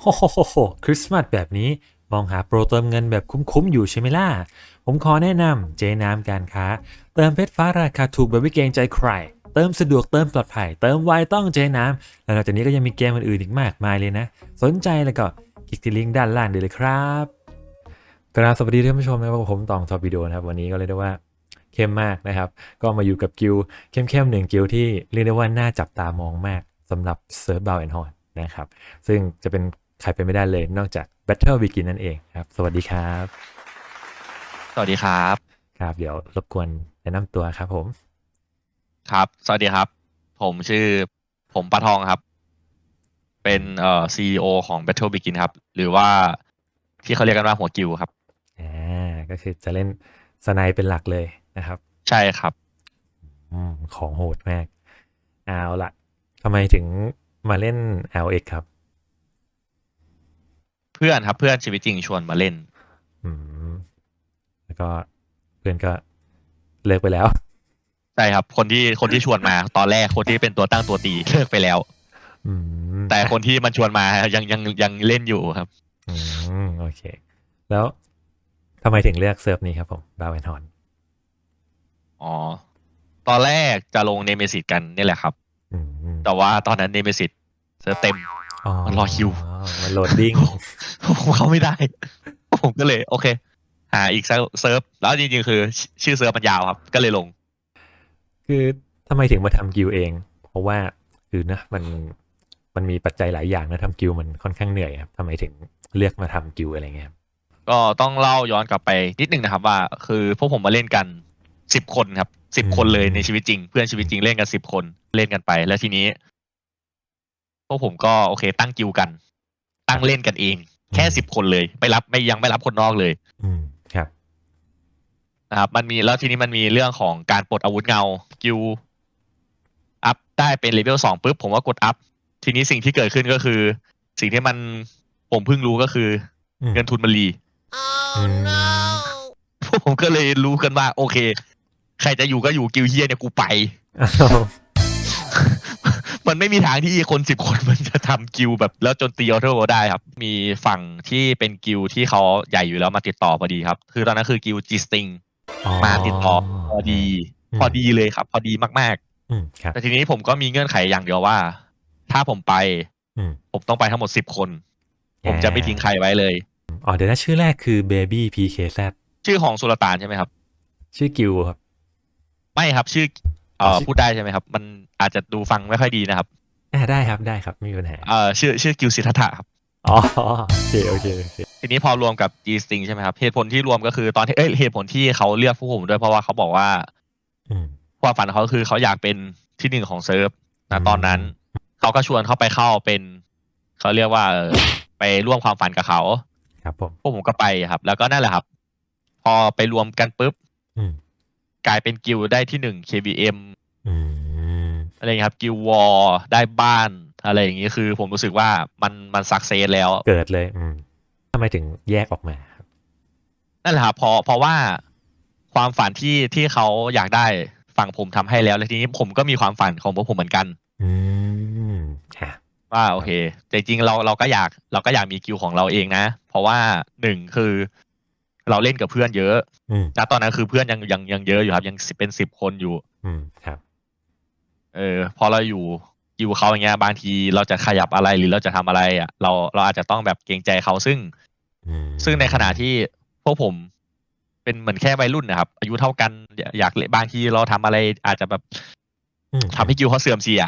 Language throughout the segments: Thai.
โฮโฮโฮโฮคริสต์มาสแบบนี้ มองหาโปรเติมเงินแบบคุ้มๆอยู่ใช่ไหมล่ะ ผมขอแนะนำเจน้ำการค้า เติมเพชรฟ้าราคาถูกแบบไม่เกรงใจใคร เติมสะดวกเติมปลอดภัย เติมไวต้องเจน้ำแล้วนอกจากนี้ก็ยังมีเกมอื่นๆอีกมากมายเลยนะ สนใจแล้วก็คลิกที่ลิงก์ด้านล่างได้เลยครับกราบสวัสดีท่านผู้ชมนะครับผมตองทอปิโอนะครับวันนี้ก็เลยกได้ว่าเข้มมากนะครับ ก็มาอยู่กับกิลเข้มๆหนึ่งกิลที่เรียกได้ว่าน่าจับตามองมากสำหรับเซิร์ฟบาวแอนฮอนนะครับ ซึ่งจะเป็น ใครไปไม่ได้เลยนอกจาก Battle Begin นั่นเองครับ สวัสดีครับ สวัสดีครับ ครับ เดี๋ยวรบกวนแนะนำตัวครับผม ครับ สวัสดีครับ ผมชื่อผมปะทองครับ เป็นเอ่อซีอของ Battle Begin ครับ หรือว่าที่เขาเรียกกันว่าหัวกิวครับอ่าก็คือจะเล่นสไนเป็นหลักเลยนะครับ ใช่ครับอืมของโหดมาก เอาละทำไมถึงมาเล่น LX ครับเพื่อนครับ เพื่อนชีวิตจริงชวนมาเล่น อืมแล้วก็เพื่อนก็เลิกไปแล้ว ใช่ครับ คนที่คนที่ชวนมาตอนแรกคนที่เป็นตัวตั้งตัวตีเลิกไปแล้ว อืมแต่คนที่มันชวนมายังยังยังเล่นอยู่ครับ อืมโอเค แล้วทำไมถึงเลือกเซิร์ฟนี้ครับผมบาวแอนฮอนอ๋อ ตอนแรกจะลงเนเมซิตกันนี่แหละครับ อืมแต่ว่าตอนนั้นเนเมซิตเซิร์ฟเต็ม มันรอคิว มันโหลดดิ้งผมเข้าไม่ได้ ผมก็เลยโอเค หาอีกเซิร์ฟ แล้วจริงๆ คือชชื่อเซิร์ฟมันยาวครับ ก็เลยลง คือทำไมถึงมาทำกิลเอง เพราะว่าคือนะมันมันมีปัจจัยหลายอย่างนะทำกิลมันค่อนข้างเหนื่อยครับทำไมถึงเลือกมาทำกิลอะไรเงี้ยครับก็ต้องเล่าย้อนกลับไปนิดนึงนะครับว่า คือพวกผมมาเล่นกันสิบคนครับสิบคนเลยในชีวิตจริง เพื่อนชีวิตจริงเล่นกันสิบคนเล่นกันไป แล้วทีนี้ พวกผมก็โอเค ตั้งกิลกัน ตั้งเล่นกันเอง แค่สิบคนเลยไม่รับไม่ยังไม่รับคนนอกเลย อืมครับนะครับมันมีแล้วทีนี้มันมีเรื่องของการปลดอาวุธเงากิลอัพได้เป็นเลเวลสองปุ๊บผมก็กดอัพ ทีนี้สิ่งที่เกิดขึ้นก็คือ สิ่งที่มันผมเพิ่งรู้ก็คืออืมเงินทุนมันรีอืมพวกผมก็เลยรู้กันว่า โอเค ใครจะอยู่ก็อยู่กิลเฮียเนี่ยกูไปอ้าว มันไม่มีทางที่คนสิบคนมันจะทำกิลแบบแล้วจนตีออเทอร์ได้ครับ มีฝั่งที่เป็นกิลที่เขาใหญ่อยู่แล้วมาติดต่อพอดีครับ คือตอนนั้นคือกิลจีสติงมาติดต่อพอดีอืมพอดีเลยครับ พอดีมากอืมครับๆแต่ทีนี้ผมก็มีเงื่อนไขอย่างเดียวว่า ถ้าผมไปอืมผมต้องไปทั้งหมดสิบคน ผมจะไม่ทิ้งใครไว้เลยอ๋อเดี๋ยวนะชื่อแรกคือ Baby PKZ ชื่อของสุลต่านใช่ไหมครับ ชื่อกิลครับ ไม่ครับ ชื่อ เอ่อ๋ออชื่อพูดได้ใช่ไหมครับ มันอาจจะดูฟังไม่ค่อยดีนะครับอ่าได้ครับได้ครับไม่มีปัญหาเอ่อชื่อชื่อกิลสิทธัตถะครับอ๋อโอเคโอเคโอเคทีนี้พอรวมกับ G String ใช่ไหมครับเหตุผลที่รวมก็คือตอนที่เอ้ยเหตุผลที่เขาเลือกพวกผมด้วยเพราะว่าเขาบอกว่าอืมความฝันของเขาคือเขาอยากเป็นที่หนึ่งของเซิร์ฟอืนะมตอนนั้น เขาก็ชวนเขาไปเข้าเป็นเขาเรียกว่าเอ่อไปร่วมความฝันกับเขาครับผมพวกผมก็ไปครับ แล้วก็นั่นแหละครับ พอไปรวมกันปุ๊บอืม กลายเป็นกิลด์ได้ที่หนึ่ง KVM อืมอะไรอย่างเงี้ยครับ กิลวอลได้บ้าน อะไรอย่างงี้คือผมรู้สึกว่ามันมันสักเซสแล้ว เกิดเลย อืมทำไมถึงแยกออกมาครับนั่นแหละครับเพอเพราะว่าความฝันที่ที่เขาอยากได้ฝั่งผมทำให้แล้ว แล้วทีนี้ผมก็มีความฝันของพวกผมเหมือนกัน อืมอะว่าโอเคแต่จริงๆเราเราก็อยากเราก็อยากมีคิวของเราเองนะ เพราะว่าหนึ่งคือ เราเล่นกับเพื่อนเยอะอืมณตอนนั้นคือเพื่อนยังยังยังเยอะอยู่ครับ ยัง10เป็นสิบคนอยู่ อืมครับ เออ พอเราอยู่คิวเขาอย่างเงี้ยบางทีเราจะขยับอะไรหรือเราจะทำอะไร อะ เราเราอาจจะต้องแบบเกรงใจเขาซึ่งอืมซึ่งในขณะที่พวกผมเป็นเหมือนแค่วัยรุ่นนะครับ อายุเท่ากันอยากอยากเล่นบางทีเราทำอะไรอาจจะแบบอืมทำให้คิวเขาเสื่อมเสีย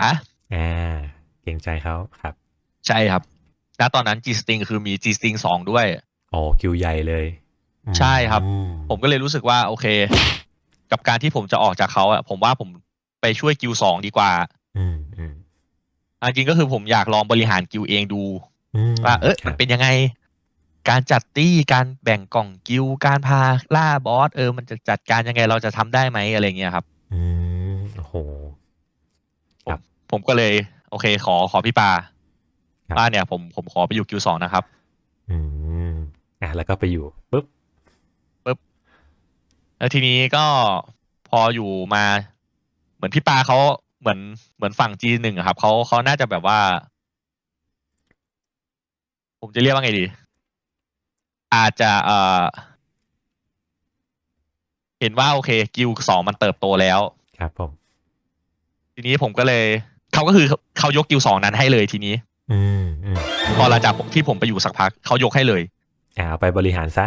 อ่าเกรงใจเขาครับ ใช่ครับณตอนนั้น G String คือมี G String สองด้วยอ๋อคิวใหญ่เลยอืม ใช่ครับอืมผมก็เลยรู้สึกว่าโอเค กับการที่ผมจะออกจากเขาอะผมว่าผมไปช่วยกิวสองดีกว่าอืมอืมอะจริงก็คือผมอยากลองบริหารกิวเองดูอืมว่าเออครัมับนเป็นยังไง การจัดตี้การแบ่งกล่องกิวการพาล่าบอสเออ มันจะจัดการยังไงเราจะทำได้ไหมอะไรเงี้ยครับ อืมโอ้โหครับ ผมก็เลย โอเค ขอขอพี่ปาครับว่าเนี่ย ผมผมขอไปอยู่กิวสองนะครับ อืมอะแล้วก็ไปอยู่ปุ๊บ แล้วทีนี้ก็พออยู่มา เหมือนพี่ปาเขาเหมือนเหมือนฝั่งจีหนึ่งครับเขาเขาน่าจะแบบว่า ผมจะเรียกว่าไงดี อาจจะเอ่อเห็นว่าโอเค กิลสองมันเติบโตแล้ว ครับผม ทีนี้ผมก็เลยเขาก็คือเขายกกิลสองนั้นให้เลยทีนี้ อืมอืมพอหลังจากที่ผมไปอยู่สักพักเขายกให้เลย อ่าเอาไปบริหารซะ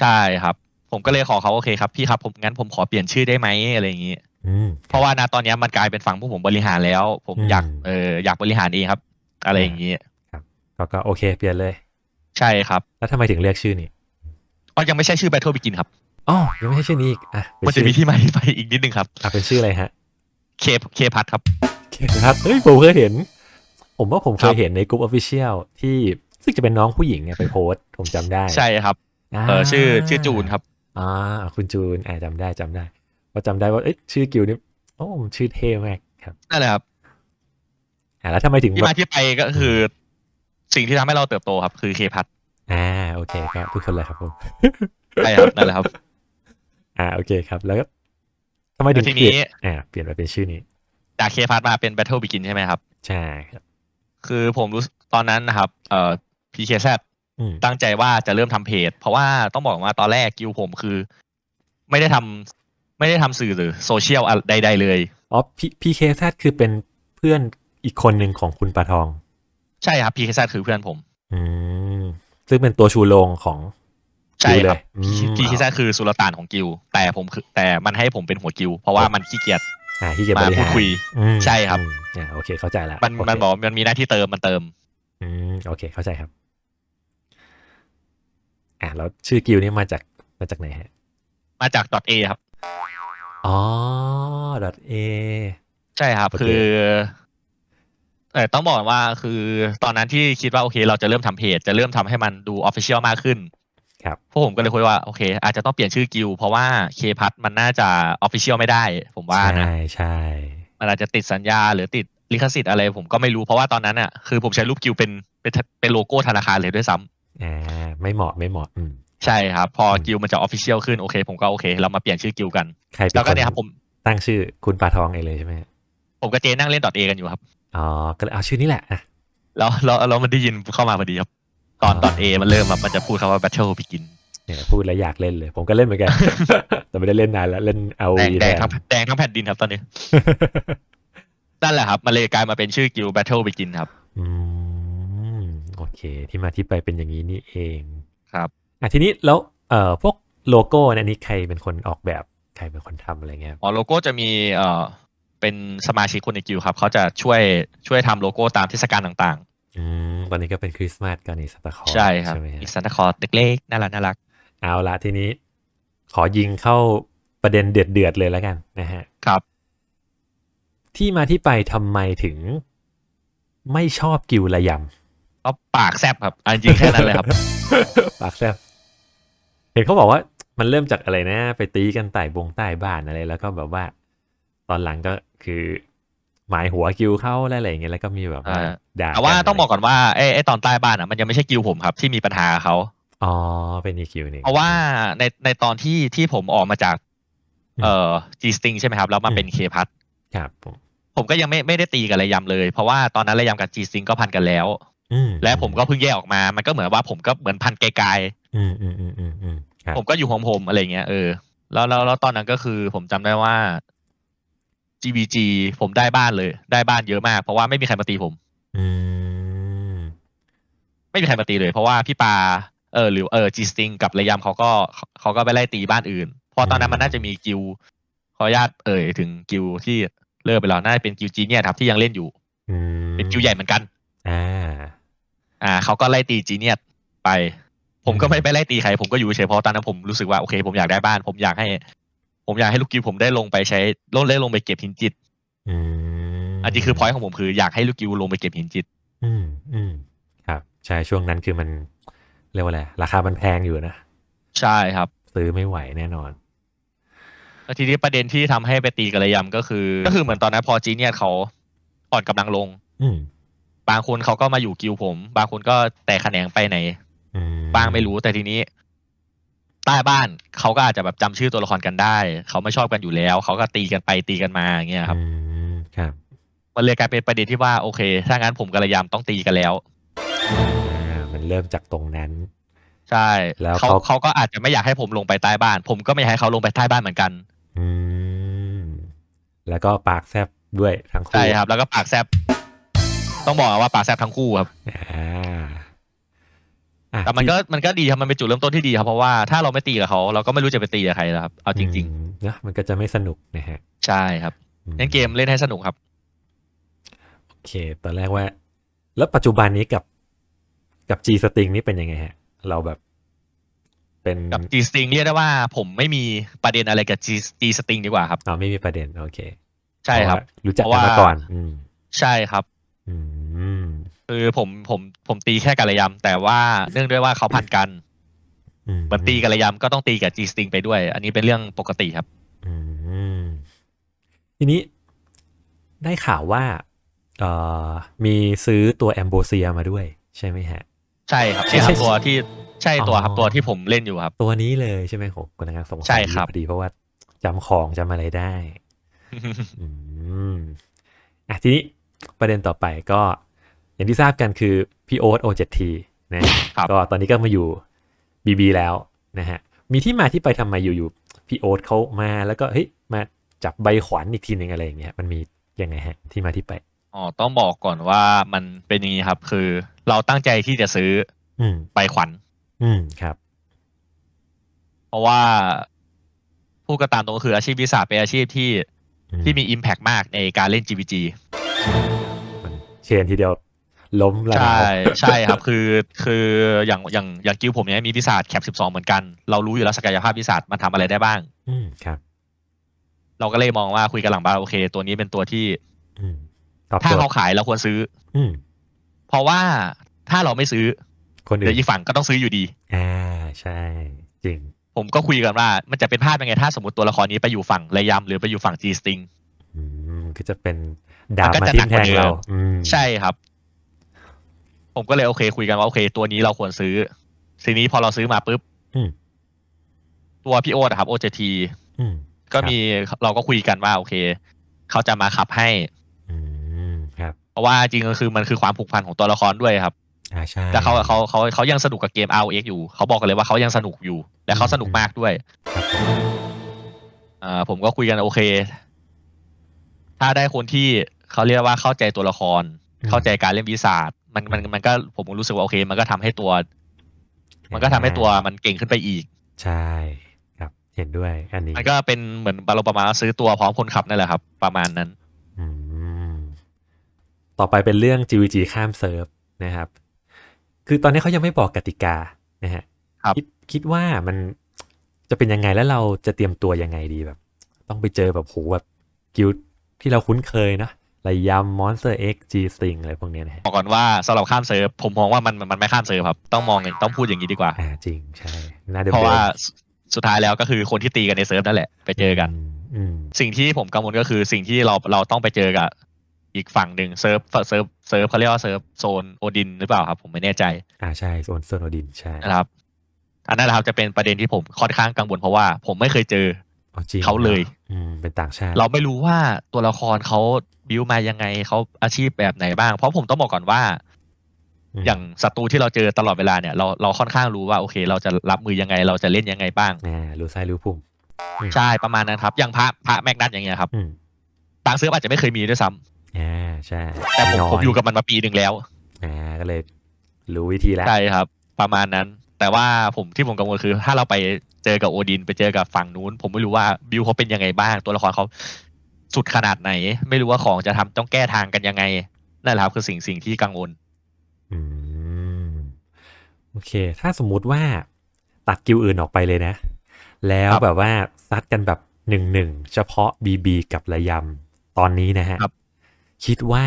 ใช่ครับ ผมก็เลยขอเขาโอเคครับพี่ครับผมงั้นผมขอเปลี่ยนชื่อได้ไหมอะไรอย่างนี้ อืม เพราะว่าณตอนเนี้ยมันกลายเป็นฝั่งผู้ผมบริหารแล้ว ผมอืม อยากเอออยากบริหารเองครับ อะไรอย่างนี้ ก็ก็โอเค เปลี่ยนเลย ใช่ครับแล้วทำไมถึงเรียกชื่อนี้อ๋อยังไม่ใช่ชื่อ Battle Begin ครับอ๋อยังไม่ใช่ชื่อนี้อีกอะเป็มันจะชื่อมีที่มาที่ไปอีกนิดนึงครับอะเป็นชื่ออะไรฮะเคเคพัทครับ เคครับเฮ้ยผมเคยเห็น ผมว่าผมเคครัยบ เห็นในกลุ่มออฟฟิเชียลที่ซึ่งจะเป็นน้องผู้หญิงเนี่ยไปโพสต์ผมจำได้ใช่ครับเออชื่อชื่อจูนครับ อ่าคุณจูนอ่าจำได้จำได้ว่าจำได้ว่าเอ๊ะชื่อกิวนี่โอ้มันชื่อเท่มากครับนั่นแหละครับอ่าแล้วทำไมถึงที่แบมาบที่ไปก็คือ สิ่งที่ทำให้เราเติบโตครับ คือเคพัทอ่าโอเคก็ทุกคนเลยครับผมใช่ครับนั่นแหละครับ อ่าโอเคครับ แล้วก็ทำไมถึงแล้วทีเปลี่ยนนี้อ่าเปลี่ยนมาเป็นชื่อนี้จากเคพัทมาเป็น Battle Begin ใช่ไหมครับ ใช่ครับ คือผมรู้สึกตอนนั้นนะครับ เอ่อ PKZ อืม ตั้งใจว่าจะเริ่มทำเพจ เพราะว่าต้องบอกว่าตอนแรกกิวผมคือ ไม่ได้ทำไม่ได้ทำสื่อหรือโซเชียลอะไรใดๆเลยอ๋อพีพีเคแซคือเป็นเพื่อนอีกคนหนึ่งของคุณปลาทอง ใช่ครับ PKZ คือเพื่อนผม อืมซึ่งเป็นตัวชูโรงของใช่ครับอืม PKZ คือสุลต่านของกิว แต่ผมคือ แต่มันให้ผมเป็นหัวกิว เพราะว่ามันขี้เกียจอ่าที่จะบมาริพูหาดรคุยอืมใช่ครับอืมอ่าโอเคเข้าใจละมันโอเคมันบอกมันมีหน้าที่เติมมันเติม อืมโอเคเข้าใจครับ อ่าแล้วชื่อกิวนี่มาจากมาจากไหนฮะ มาจาก .a ครับ อ๋อ .a ใช่ครับโอเคคือเออต้องบอกว่าคือตอนนั้นที่คิดว่าโอเค เราจะเริ่มทำเพจ จะเริ่มทำให้มันดูออฟฟิเชียลมากขึ้น ครับพวกผมก็เลยคุยว่าโอเค อาจจะต้องเปลี่ยนชื่อกิลด์เพราะว่าเคพัทมันน่าจะออฟฟิเชียลไม่ได้ ผมว่านะใช่ใช่มันอาจจะติดสัญญาหรือติดลิขสิทธิ์อะไรผมก็ไม่รู้เพราะว่าตอนนั้นอะคือผมใช้รูปกิลด์เป็นเป็นเป็นโลโก้ธนาคารเลยด้วยซ้ำ อ่าไม่เหมาะไม่เหมาะอืมใช่ครับ พออมกิลด์มันจะออฟฟิเชียลขึ้นโอเค ผมก็โอเค เรามาเปลี่ยนชื่อกิลด์กันใครเป็นแล้วคก็นเนี่ยครับผมตั้งชื่อคุณปลาทองเองเลยใช่ไหมฮะผมกับเจนั่งเล่น .a กันอยู่ครับอ๋อก็เลยเอาชื่อนี้แหละอะแล้วแล้วแล้วมันได้ยินเข้ามาพอดีครับตอนตอน A มันเริ่มอะมันจะพูดคำว่า Battle Begin เนี่ยพูดแล้วอยากเล่นเลย ผมก็เล่นเหมือนกัน แต่ไม่ได้เล่นนานแล้วเล่นเอาแดงวีแดแทงนทั้งแดงทั้งแผ่นดินครับตอนนี้นั่นแหละครับ มันเลยกลายมาเป็นชื่อกิล Battle Begin ครับ อืมโอ เค ที่มาที่ไปเป็นอย่างนี้นี่เองครับอะทีนี้แล้วเอ่อพวกโลโก้เนี่ยอันนี้ใครเป็นคนออกแบบใครเป็นคนทำอะไรเงี้ยอ๋อโลโก้จะมีเอ่อเป็นสมาชิกคนในกิลครับเขาจะช่วยช่วยทำโลโก้ตามเทศกาลต่างอืมตอนนี้ก็เป็นคริสต์มาสกันนี่ซานตาคลอๆสใช่ครับใช่ไหมฮะมีซานตาคลอสเล็กๆน่ารักน่ารักเอาละทีนี้ขอยิงเข้าประเด็นเดือดเดือดๆเลยแล้วกันนะฮะครับ ที่มาที่ไปทำไมถึงไม่ชอบกิวระย ก็ปากแซบครับอันจริงๆแค่นั้นเลยครับำปากแซบเห็นเขาบอกว่ามันเริ่มจากอะไรนะ ไปตีกันใต้บงใต้บ้านอะไรแล้วก็แบบว่า ตอนหลังก็คือ หมายหัวกิวเข้าอะไรอย่างเงี้ยแล้วก็มีแบบว่าอ่าด่าแต่ว่าะไรต้องบอกก่อนว่าไอ้ไอ้ตอนใต้บ้านอะมันยังไม่ใช่กิลผมครับ ที่มีปัญหากับเขาอ๋อเป็นอีคิวนี่เพราะว่าในในตอนที่ที่ผมออกมาจาก เอ่อ G Sting ใช่ไหมครับ แล้วมาเป็น K พัทครับผมผมก็ยังไม่ไม่ได้ตีกับระยำเลย เพราะว่าตอนนั้นระยำกับ G Sting ก็พันกันแล้วอืม และผมก็เพิ่งแยกออกมา มันก็เหมือนว่าผมก็เหมือนพันไกลอืมอืมอืมอืมอืมครับๆผมก็อยู่ของผมอะไรเงี้ยเออแล้วแล้วแล้วตอนนั้นก็คือผมจำได้ว่า GBG ผมได้บ้านเลย ได้บ้านเยอะมาก เพราะว่าไม่มีใครมาตีผมอืมไม่มีใครมาตีเลย เพราะว่าพี่ปาเออหรือเออ G Sting กับระยำเขาก็เขาก็ไปไล่ตีบ้านอื่น เพราะตอนนั้นมันน่าจะมีกิลขออนุญาตเอ่ยถึงกิลที่เลิกไปแล้วน่าจะเป็นกิลจีเนียครับที่ยังเล่นอยู่อืมเป็นกิลใหญ่เหมือนกัน อ่า อ่าเขาก็ไล่ตีจีเนียสไป ผมก็อืมไม่ไปไล่ตีใครผมก็อยู่เฉยเพราะตอนนั้นผมรู้สึกว่าโอเค ผมอยากได้บ้าน ผมอยากให้ ผมอยากให้ลูกกิวผมได้ลงไปใช้ลงได้ลงไปเก็บหินจิตอืมอันนี้คือพอยต์ของผมคืออยากให้ลูกกิวลงไปเก็บหินจิต อืมอืมครับใช่ช่วงนั้นคือมันเรียกว่าอะไรราคามันแพงอยู่นะใช่ครับ ซื้อไม่ไหวแน่นอนแล้วทีนี้ประเด็นที่ทำให้ไปตีกับระยำก็คือ ก็คือเหมือนตอนนั้นพอจีเนียสเขาอ่อนกำลังลง อืม บางคนเขาก็มาอยู่กิวผม บางคนก็แตกแขนงไปไหนอืมบ้างไม่รู้แต่ทีนี้ ใต้บ้านเขาก็อาจจะแบบจำชื่อตัวละครกันได้ เขาไม่ชอบกันอยู่แล้ว เขาก็ตีกันไปตีกันมาอย่างเงี้ยครับอืมครับ มันเลยกลายเป็นประเด็นที่ว่าโอเค ถ้างั้นผมกับระยำต้องตีกันแล้วอ่ามันมันเริ่มจากตรงนั้น ใช่ แล้วเขาเขาเขาก็อาจจะไม่อยากให้ผมลงไปใต้บ้าน ผมก็ไม่อยากให้เขาลงไปใต้บ้านเหมือนกัน อืมแล้วก็ปากแซบด้วยทั้งคู่ใช่ครับ แล้วก็ปากแซบ ต้องบอกว่าปากแซบทั้งคู่ครับอ่าอะแต่มันก็มันก็ดีครับมันเป็นจุดเริ่มต้นที่ดีครับเพราะว่าถ้าเราไม่ตีกับเขาเราก็ไม่รู้จะไปตีกับใครแล้วครับเอาจริงอืมเนอะมันก็จะไม่สนุกนะฮะๆใช่ครับอืเล่นเกมเล่นให้สนุกครับโอเค ตอนแรกว่า แล้วปัจจุบันนี้กับกับ G String นี่เป็นยังไงฮะ เราแบบเป็นกับ G String เรียกได้ว่า ผมไม่มีประเด็นอะไรกับ G G String ดีกว่าครับอ๋อไม่มีประเด็นโอเค ใช่ครับเพาะว่ารู้จักเพกันราะว่ามาก่อนอืมใช่ครับ อืม คือผมผมผมตีแค่กาละยำแต่ว่าเนื่องด้วยว่าเขาพันกันอืม เหมือนตีกาละยำก็ต้องตีกับ G String ไปด้วย อันนี้เป็นเรื่องปกติครับ อืมทีนี้ได้ข่าวว่าเอ่อมีซื้อตัวแอมโบเซียมาด้วย ใช่ไหมฮะ ใช่ครับใช่ใช่ครับใช่ตัวที่ใช่ตัวครับอ๋อ ตัวที่ผมเล่นอยู่ครับ ตัวนี้เลยใช่ไหมผมกำลังสงสัยใช่ครับ พอดีเพราะว่าจำของจำอะไรได้ อืมอะทีนี้ ประเด็นต่อไปก็อย่างที่ทราบกันคือพี่โอ๊ต O7T นะครับก็ตอนนี้ก็มาอยู่ BB แล้วนะฮะมีที่มาที่ไปทำไมอยู่ๆพี่โอ๊ตเขามาแล้วก็เฮ้ยมาจับใบขวัญอีกทีหนึ่งอะไรอย่างเงี้ยมันมียังไงฮะที่มาที่ไปอ๋อต้องบอกก่อนว่ามันเป็นอย่างนี้ครับ คือเราตั้งใจที่จะซื้อ อืมใบขวัญอืมครับ เพราะว่าพูดกันตามตรงก็คืออาชีพวิสาเป็นอาชีพที่อืที่มี Impact มากในการเล่น GVG มัน เชนทีเดียว ล้มละใช่นาวใช่ครับ คือคืออย่างอย่างอย่างกิลผมเนี้ยมีวิสาแคป12เหมือนกัน เรารู้อยู่แล้วศักยภาพวิสามันทำอะไรได้บ้าง อืมครับ เราก็เลยมองว่าคุยกันหลังบ้านโอเค ตัวนี้เป็นตัวที่อืมตอบถ้าโจทเขาย์ขายเราควรซื้อ อืมเพราะว่าถ้าเราไม่ซื้อ คนเดี๋อื่ยวนอีกฝั่งก็ต้องซื้ออยู่ดีอ่าใช่ จริง ผมก็คุยกันว่า มันจะเป็นภาพยังไง ถ้าสมมติตัวละครนี้ไปอยู่ฝั่งระยำหรือไปอยู่ฝั่ง G String อื มก็จะเป็นดาบมันก็มาจะทิ่หนัมกแทกว่างเดิมเราอืมใช่ครับ ผมก็เลยโอเค คุยกันว่าโอเค ตัวนี้เราควรซื้อทีนี้พอเราซื้อมาปุ๊บอืมตัวพี่โอ๊ตอะครับ OJT อืมก็มีเราก็คุยกันว่า โอเค เขาจะมาขับให้อืมครับ เพราะว่าจริงก็คือมันคือความผูกพันของตัวละครด้วยครับอ่าใช่แต่เขาเขาเขาเขายังสนุกกับเกม ROX อยู่ เขาบอกกันเลยว่าเขายังสนุกอยู่ และเขาสนุกมากด้วย ครับผมอ่าผมก็คุยกันโอเค ถ้าได้คนที่เขาเรียกว่าเข้าใจตัวละคร เข้าใจการเล่นวิสาดมันมันมันก็ผมรู้สึกว่าโอเค มันก็ทำให้ตัว มันก็ทำให้ตัวมันเก่งขึ้นไปอีก ใช่ครับเห็นด้วย อันนี้มันก็เป็นเหมือนบารมประมาณว่าซื้อตัวพร้อมคนขับนั่นแหละครับ ประมาณนั้น อืมต่อไปเป็นเรื่อง GVG ข้ามเซิร์ฟนะครับ คือตอนนี้เขายังไม่บอกกติกานะฮะครับคิดคิดว่ามันจะเป็นยังไงแล้วเราจะเตรียมตัวยังไงดีแบบ ต้องไปเจอแบบโหแบบกิลด์ ที่เราคุ้นเคยเนอะระยำมอนสเตอร์เอ็กจีสติงอะไรพวกเนี้ยนะฮะบอกก่อนว่าสำหรับข้ามเซิร์ฟผมมองว่ามันมันมันไม่ข้ามเซิร์ฟครับต้องมองต้องพูดอย่างนี้ดีกว่า อ่าจริงใช่น่าเดิมเพราะว่าสุสุดท้ายแล้วก็คือคนที่ตีกันในเซิร์ฟนั่นแหละไปเจอกัน อืมสิ่งที่ผมกังวลก็คือสิ่งที่เราเราต้องไปเจอกับอีกฝั่งหนึ่งเซิร์ฟเซิร์ฟเซิร์ฟเขาเรียกว่าเซิร์ฟโซนโอดินหรือเปล่าครับผมไม่แน่ใจอ่าใช่โซนโซนโอดินใช่นะครับอันนั้นแหละครับจะเป็นประเด็นที่ผมค่อนข้างกังวลเพราะว่าผมไม่เคยเจออ๋อจริง เขาเลย อืมเป็นต่างชาติ เราไม่รู้ว่าตัวละครเขาบิวมายังไงเขาอาชีพแบบไหนบ้าง เพราะผมต้องบอกก่อนว่ามอย่างศัตรูที่เราเจอตลอดเวลาเนี่ยเราเราค่อนข้างรู้ว่าโอเค เราจะรับมือยังไง เราจะเล่นยังไงบ้างอ่ารู้ไส้รู้พุ่มใช่ประมาณนั้นครับ อย่างพระพระแมกนัตอย่างเงี้ยครับอืมบางเซิร์ฟอาจจะไม่เคยมีด้วยซ้ำอ่าใช่ แต่ผมน้ผมอยู่กับมันมาปีหนึ่งแล้วอ่าก็เลย รู้วิธีแล้วใช่ครับ ประมาณนั้น แต่ว่าผมที่ผมกังวลคือ ถ้าเราไป เจอกับโอดิน ไปเจอกับฝั่งนู้น ผมไม่รู้ว่าบิวเขาเป็นยังไงบ้าง ตัวละครเขาสุดขนาดไหน ไม่รู้ว่าของจะทำต้องแก้ทางกันยังไงนั่นแหละครับคือสิ่งสิ่งที่กังวลอืมโอเค ถ้าสมมุติว่าตัดกิลอื่นออกไปเลยนะ แล้วครับแบบว่าซัดกันแบบหนึ่งหนึ่งเฉพาะบีบีกับระยำตอนนี้นะฮะครับ คิดว่า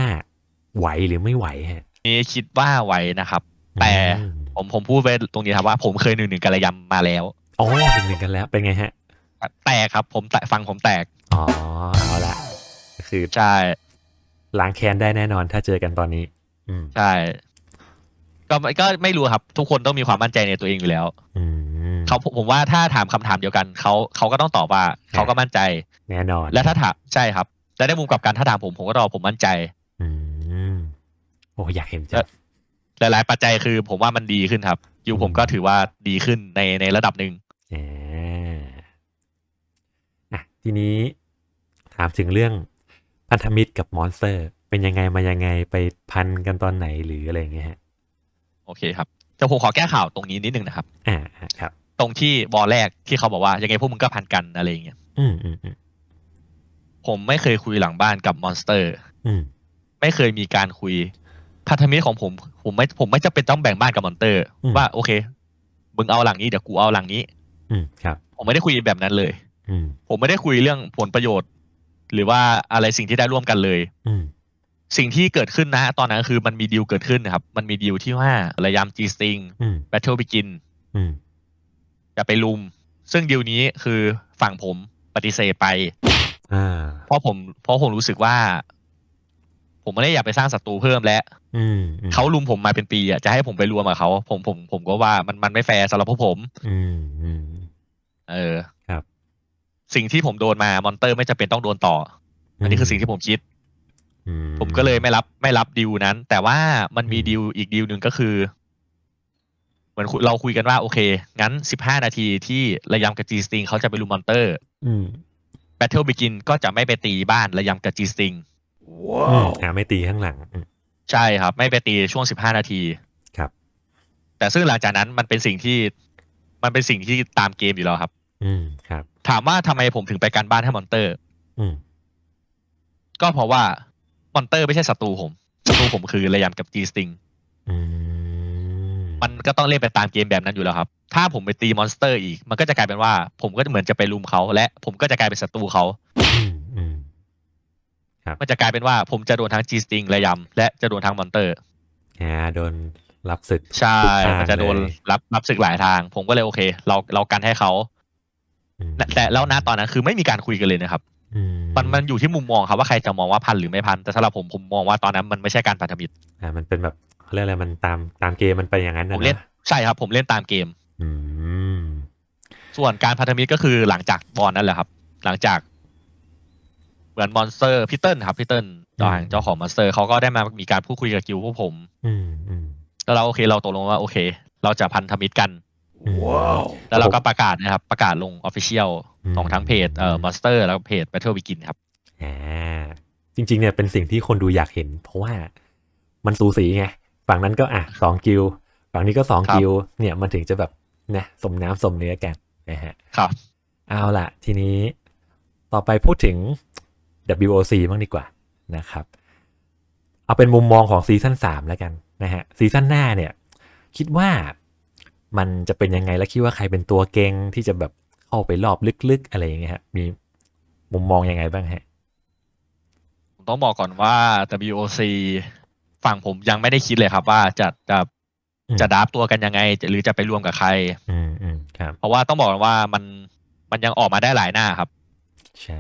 ไหวหรือไม่ไหวฮะนี่คิดว่าไหวนะครับ แต่อืมผมผมพูดไว้ตรงนี้ครับว่าผมเคยหนึ่งหนึ่งกันระยำมาแล้ว อ๋อหนึ่งหนึ่งกันแล้วเป็นไงฮะ แตกครับ ผมแตกฟังผมแตก อ๋อ เอาละก็คือใช่ล้างแค้นได้แน่นอนถ้าเจอกันตอนนี้ อืมใช่ ก็ไม่ก็ไม่รู้ครับ ทุกคนต้องมีความมั่นใจในตัวเองอยู่แล้วอืมเขาผมผมว่าถ้าถามคำถามเดียวกันเขาเขาก็ต้องตอบว่าเขาก็มั่นใจ แน่นอนและถ้าถามใช่ครับและในมุมกลับกันถ้าถามผมผมก็ตอบผมมั่นใจ อืมโอ้อยากเห็นจังหลายๆปัจจัยคือ ผมว่ามันดีขึ้นครับ กิวผมก็ถือว่าดีขึ้นในในระดับหนึ่งอ่าอะทีนี้ถามถึงเรื่องพันธมิตรกับมอนสเตอร์ เป็นยังไงมายังไงไปพันกันตอนไหนหรืออะไรอย่างเงี้ยฮะโอเคครับจะผมขอแก้ข่าวตรงนี้นิดนึงนะครับอ่าอ่าครับ ตรงที่บอลแรกที่เขาบอกว่ายังไงพวกมึงก็พันกันอะไรอย่างเงี้ยอืมอืมอืมผมไม่เคยคุยหลังบ้านกับมอนสเตอร์ อืมไม่เคยมีการคุย พันธมิตรของผม ผมไม่ผมไม่จำเป็นต้องแบ่งบ้านกับมอนเตอร์ ว่าโอเคมึงเอาหลังนี้เดี๋ยวกูเอาหลังนี้ อืมครับ ผมไม่ได้คุยแบบนั้นเลย อืมผมไม่ได้คุยเรื่องผลประโยชน์ หรือว่าอะไรสิ่งที่ได้ร่วมกันเลย อืมสิ่งที่เกิดขึ้นนะ ตอนนั้นคือมันมีดีลเกิดขึ้นนะครับ มันมีดีลที่ว่าระยำจีสติงอืมแบทเทิลบิกินอืมจะไปลุม ซึ่งดีลนี้คือฝั่งผมปฏิเสธไปอ่าเพราะผมเพราะผมรู้สึกว่า ผมไม่ได้อยากไปสร้างศัตรูเพิ่มแล้ว อืมอืมเขาลุมผมมาเป็นปีอะจะให้ผมไปรวมกับเขาผมผมผมก็ว่ามันมันไม่แฟร์สำหรับพวกผม อืมอืม เออครับ สิ่งที่ผมโดนมามอนเตอร์ไม่จำเป็นต้องโดนต่อ อันนี้คือสิ่งที่ผมคิด อืผมก็เลยไม่รับไม่รับดีลนั้น แต่ว่ามันมีอืมดีลอีกดีลหนึ่งก็คือเหมือนคุเราคุยกันว่าโอเค งั้นสิบห้านาทีที่ระยำกับจีสติงเขาจะไปลุมมอนเตอร์อืมแบทเทิลบิกินก็จะไม่ไปตีบ้านระยำกับจีสติงอืมอ่าไม่ตีข้างหลังอืม ใช่ครับ ไม่ไปตีช่วงสิบห้านาทีครับ แต่ซึ่งหลังจากนั้นมันเป็นสิ่งที่มันเป็นสิ่งที่ตามเกมอยู่แล้วครับ อืมครับ ถามว่าทำไมผมถึงไปการบ้านให้มอนเตอร์ อืมก็เพราะว่ามอนเตอร์ไม่ใช่ศัตรูผมศัตรูผมคือระยำกับจีสติงอืมมันก็ต้องเล่นไปตามเกมแบบนั้นอยู่แล้วครับ ถ้าผมไปตีมอนสเตอร์อีก มันก็จะกลายเป็นว่า ผมก็เหมือนจะไปลุมเขาและผมก็จะกลายเป็นศัตรูเขาอื มอืมมันจะกลายเป็นว่าผมจะโดนทั้งจีสติงระยำและจะโดนทั้งมอนเตอร์อ่าโดนรับศึกใช่ทุกทางมันจะโดนเลยรับรับศึกหลายทาง ผมก็เลยโอเค เราเรากันให้เขาอืมแต่แต่แล้วนะตอนนั้นคือไม่มีการคุยกันเลยนะครับอืมันมันอยู่ที่มุมมองครับว่าใครจะมองว่าพันหรือไม่พันแต่สำหรับผมผมมองว่าตอนนั้นมันไม่ใช่การพันธมิตรอ่ามันเป็นแบบเขาเรียกอะไรมันตามตามเกมมันไปอย่างนั้นผนะมเล่นนะใช่ครับ ผมเล่นตามเกม อืมส่วนการพันธมิตรก็คือหลังจากบอลนั่นแหละครับ หลังจาก เหมือนมอนสเตอร์พี่เติ้ลครับพี่เติ้ลเจ้าของเจ้าของมอนสเตอร์เขาก็ได้มามีการพูดคุยกับกิวพวกผมอืมอืมแล้วเราโอเคเราตกลงว่าโอเค เราจะพันธมิตรกันอืมแล้วเราก็ประกาศนะครับ ประกาศลงออฟฟิเชียลอืมของทั้งเพจเอ่อมอนสเตอร์แล้วก็เพจ Battle Begin ครับอ่าจริง ๆ เนี่ยเป็นสิ่งที่คนดูอยากเห็น เพราะว่ามันสูสีไงฝั่งนั้นก็อะสองกิลฝั่งนี้ก็สองครับกิลเนี่ยมันถึงจะแบบนะสมน้ำสมเนื้อกันนะฮะครับ เอาล่ะ ทีนี้ต่อไปพูดถึง WOC บ้างดีกว่านะครับ เอาเป็นมุมมองของซีซั่นสามแล้วกันนะฮะซีซั่นหน้าเนี่ย คิดว่ามันจะเป็นยังไงและคิดว่าใครเป็นตัวเก่งที่จะแบบเข้าไปรอบลึกๆ อะไรอย่างเงี้ยฮะมีมุมมองยังไงบ้างฮะผมต้องบอกก่อนว่า WOC ฝั่งผมยังไม่ได้คิดเลยครับว่าจะจะอืมจะดับตัวกันยังไงจะหรือจะไปรวมกับใคร อืมอืมครับ เพราะว่าต้องบอกก่อนว่ามันมันยังออกมาได้หลายหน้าครับ ใช่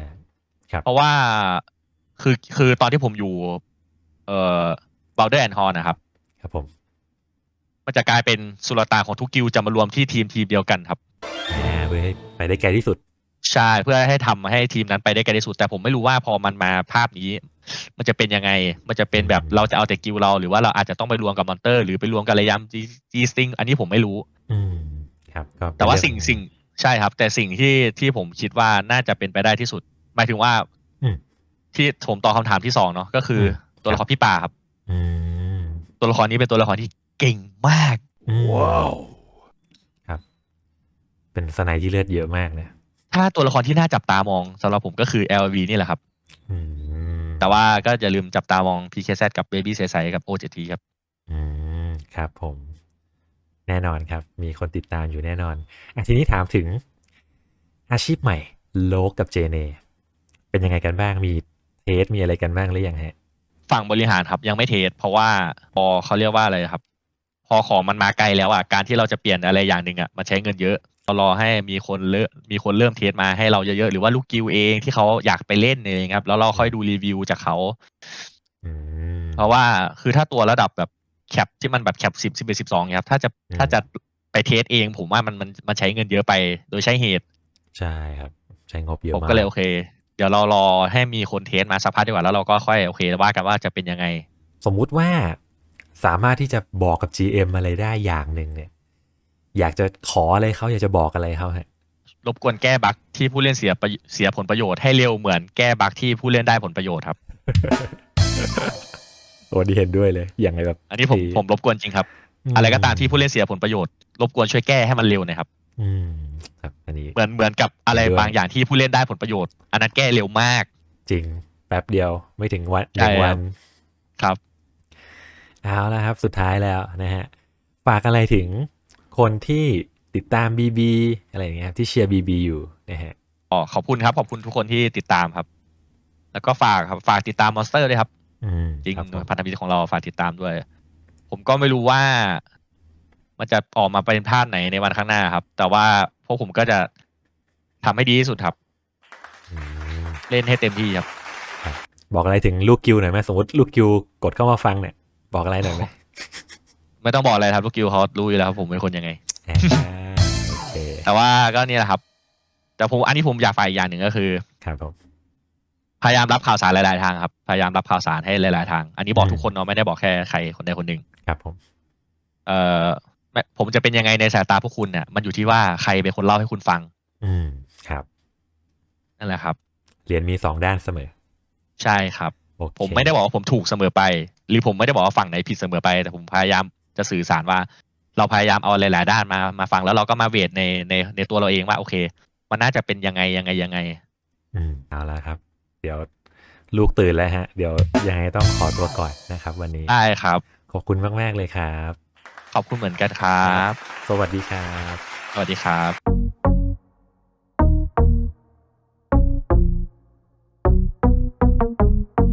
เพราะว่าคือคือตอนที่ผมอยู่ เอ่อ Boulder and Horn นะครับ ครับผม มันจะกลายเป็นสุลต่านของทุกกิลด์จะมารวมที่ทีมทีมเดียวกันครับอ่าเพื่อให้ไปได้ไกลที่สุด ใช่เพื่อให้ทำให้ทีมนั้นไปได้ไกลที่สุด แต่ผมไม่รู้ว่าพอมันมาภาพนี้ มันจะเป็นยังไง มันจะเป็นแบบเราจะเอาแต่กิลด์เรา หรือว่าเราอาจจะต้องไปรวมกับมอนเตอร์ หรือไปรวมกับระยำจีจีสติงอันนี้ผมไม่รู้ อืมครับก็เป็นแต่ว่าเอสิ่งสิ่งใช่ครับ แต่สิ่งที่ที่ผมคิดว่าน่าจะเป็นไปได้ที่สุด หมายถึงว่าอืมที่ผมตอบคำถามที่สองเนาะก็คืออมตัวละครพี่ปาครับอืมตัวละครนี้เป็นตัวละครที่เก่งมากอืมครับ เป็นสไนด์ที่เลือดเยอะมากนะถ้าตัวละครที่น่าจับตามองสำหรับผมก็คือ LV นี่แหละครับอืมแต่ว่าก็อย่าลืมจับตามอง PKZ กับ Baby ใสๆกับ OJT ครับ อืมครับผมแน่นอนครับ มีคนติดตามอยู่แน่นอนอะทีนี้ถามถึงอาชีพใหม่ โลกกับเจเน เป็นยังไงกันบ้างมีเทสมีอะไรกันบ้างหรือยังฮะ ฝั่งบริหารครับยังไม่เทสเพราะว่าพอเขาเรียกว่าอะไรครับ พอของมันมาไกลแล้วอะการที่เราจะเปลี่ยนอะไรอย่างหนึ่งอะมันใช้เงินเยอะเรารอให้มีคนเริ่มมีคนเริ่มเทสมาให้เราเยอะๆหรือว่าลูกกิวเองที่เขาอยากไปเล่นเองครับ แล้วเราค่อยดูรีวิวจากเขาอืมเพราะว่าคือถ้าตัวระดับแบบแคปที่มันแบบแคปสิบสิบเอ็ดสิบสองครับถ้าจะอืมถ้าจะไปเทสเอง ผมว่ามันมันมันใช้เงินเยอะไปโดยใช้เหตุ ใช่ครับ ใช้งบเยอะผมมากก็เลยโอเค เดี๋ยวเรารอให้มีคนเทสมาสักพักดีกว่าแล้วเราก็ค่อยโอเคว่ากันว่าจะเป็นยังไง สมมุติว่าสามารถที่จะบอกกับ GM อะไรได้อย่างหนึ่งเนี่ย อยากจะขออะไรเขาอยากจะบอกอะไรเขาฮะรบกวนแก้บั๊กที่ผู้เล่นเสียประเสียผลประโยชน์ให้เร็วเหมือนแก้บั๊กที่ผู้เล่นได้ผลประโยชน์ครับโอ้ดีเห็นด้วยเลยอย่างไรแบบอันนี้ผมดีผมรบกวนจริงครับ อะไรก็ตามที่ผู้เล่นเสียผลประโยชน์ รบกวนช่วยแก้ให้มันเร็วหน่อยครับ อืมครับอันนี้ เหมือนเหมือนกับอะไรเห็นด้วย บางอย่างที่ผู้เล่นได้ผลประโยชน์ อันนั้นแก้เร็วมาก จริงแป๊บเดียวไม่ถึงวันหใช่นึ่งครับวันครับ เอาละครับ สุดท้ายแล้วนะฮะ ฝากอะไรถึงคนที่ติดตาม BB อะไรอย่างเงี้ยครับที่เชียร์ BB อยู่นะฮะ อ๋อขอบคุณครับ ขอบคุณทุกคนที่ติดตามครับ แล้วก็ฝากครับฝากติดตามมอนสเตอร์ด้วยครับ อืมจริงครับผมพันธมิตรของเราฝากติดตามด้วย ผมก็ไม่รู้ว่า มันจะออกมาเป็นภาพไหนในวันข้างหน้าครับ แต่ว่าพวกผมก็จะทำให้ดีที่สุดครับ อืมเล่นให้เต็มที่ครับ บอกอะไรถึงลูกกิวหน่อยไหมสมมติลูกกิวกดเข้ามาฟังเนี่ย บอกอะไรหน่อยไหม ไม่ต้องบอกอะไรครับลูกกิวเขารู้อยู่แล้วครับผมเป็นคนยังไง อ่าโอเคแต่ว่าก็เนี่ยแหละครับ แต่ผมอันนี้ผมอยากฝากอีกอย่างหนึ่งก็คือ ครับผม พยายามรับข่าวสารหลาย ๆ ทางครับ พยายามรับข่าวสารให้หลาย ๆ ทาง อันนี้บอกอืม ทุกคนเนาะไม่ได้บอกแค่ใครคนใดคนหนึ่ง ครับผม เอ่อแม้ ผมจะเป็นยังไงในสายตาพวกคุณเนี่ยมันอยู่ที่ว่าใครเป็นคนเล่าให้คุณฟัง อืมครับนั่นแหละครับเหรียญมีสองด้านเสมอ ใช่ครับโอเคผมไม่ได้บอกว่าผมถูกเสมอไป หรือผมไม่ได้บอกว่าฝั่งไหนผิดเสมอไป แต่ผมพยายามจะสื่อสารว่า เราพยายามเอาหลาย ๆ ด้านมามาฟังแล้วเราก็มาเวทในในในตัวเราเองว่าโอเค มันน่าจะเป็นยังไงยังไงยังไง อืมเอาละครับ เดี๋ยวลูกตื่นแล้วฮะ เดี๋ยวยังไงต้องขอตัวก่อนนะครับ วันนี้ได้ครับ ขอบคุณมาก ๆ เลยครับ ขอบคุณเหมือนกันครับ สวัสดีครับ สวัสดีครับ